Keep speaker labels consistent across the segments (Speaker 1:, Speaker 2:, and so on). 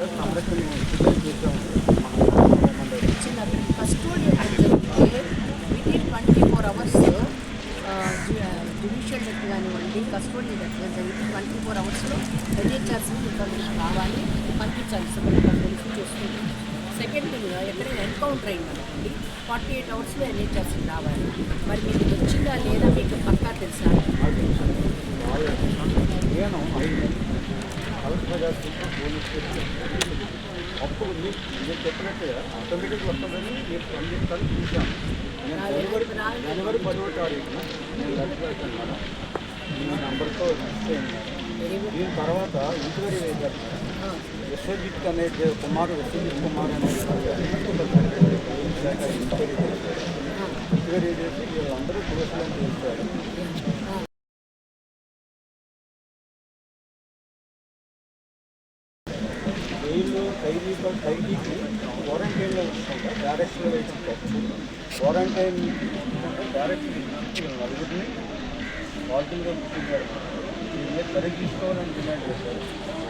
Speaker 1: అందరికీ మేము ఫిర్యాదు
Speaker 2: within twenty four hours judicial death కానివ్వండి కస్టోడియల్ డెత్ జరిగితే ట్వంటీ ఫోర్ అవర్స్లో ఎన్హెచ్ఆర్సీ ఇన్ఫర్మేషన్ రావాలి పంపించాలి వెరిఫై చేసుకుంటాం సెకండ్ థింగ్ ఎక్కడైనా ఎన్కౌంటర్ అయిందనుకోండి ఫార్టీ ఎయిట్ అవర్స్లో ఎన్హెచ్ఆర్సీ రావాలి.
Speaker 1: అప్పుడు మీకు నేను చెప్పినట్టుగా ఆటోమేటిక్ వస్తుందని మీరు స్పందించాలని చూశాను నేను జనవరి జనవరి పదవ తారీఖున నేను మేడం మీ నెంబర్తో దీని తర్వాత ఇంక్వైరీ వేశారు విశ్వజిత్ అనే కుమార్ విశ్వజిత్ కుమార్ అనే ఇంక్వైరీ చేశారు ఇంక్వైరీ చేసి వీళ్ళందరూ పురుషులను చేశారు జైల్లో ఖైదీ ఖైదీకి క్వారంటైన్లో ఉంచుకుంటా డైరెక్ట్లో వేసుకుంటారు క్వారంటైన్ ఉంచుకుంటే డైరెక్ట్ నలుగురిని వాల్టింగ్గా గుర్తించారు దీన్ని మీద డిమాండ్ చేశారు.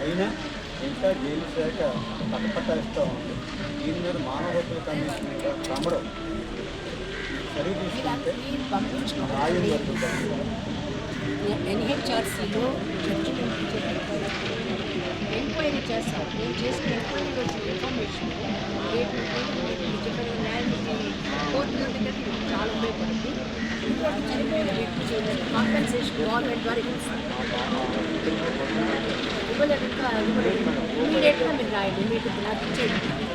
Speaker 1: అయినా ఇంకా జైలు శాఖ పట్టపట్టాయిస్తూ ఉంది. దీని మీద మానవ హక్కుల కమిషన్ మీద కమడం సరి తీసుకుంటే
Speaker 2: మీరు
Speaker 1: జరుగుతుంది
Speaker 2: ఎన్హెచ్ఆర్సీలో చర్చ చేస్తారు నేను చేసిన ఎంక్వైరీలో వచ్చిన ఇన్ఫర్మేషన్ రేపు చెప్పిన న్యాయమూర్తి కోర్టు దగ్గర చాలా ఉపయోగపడుతుంది ఇంకోటి చనిపోయిన వ్యక్తి కాంపెన్సేషన్ గవర్నమెంట్ ద్వారా ఇస్తారు ఇవ్వలేదు ఇంకా ఇవ్వలేదు ఇమీడియట్గా మీరు రాయండి మీకు నాకు ఇచ్చేది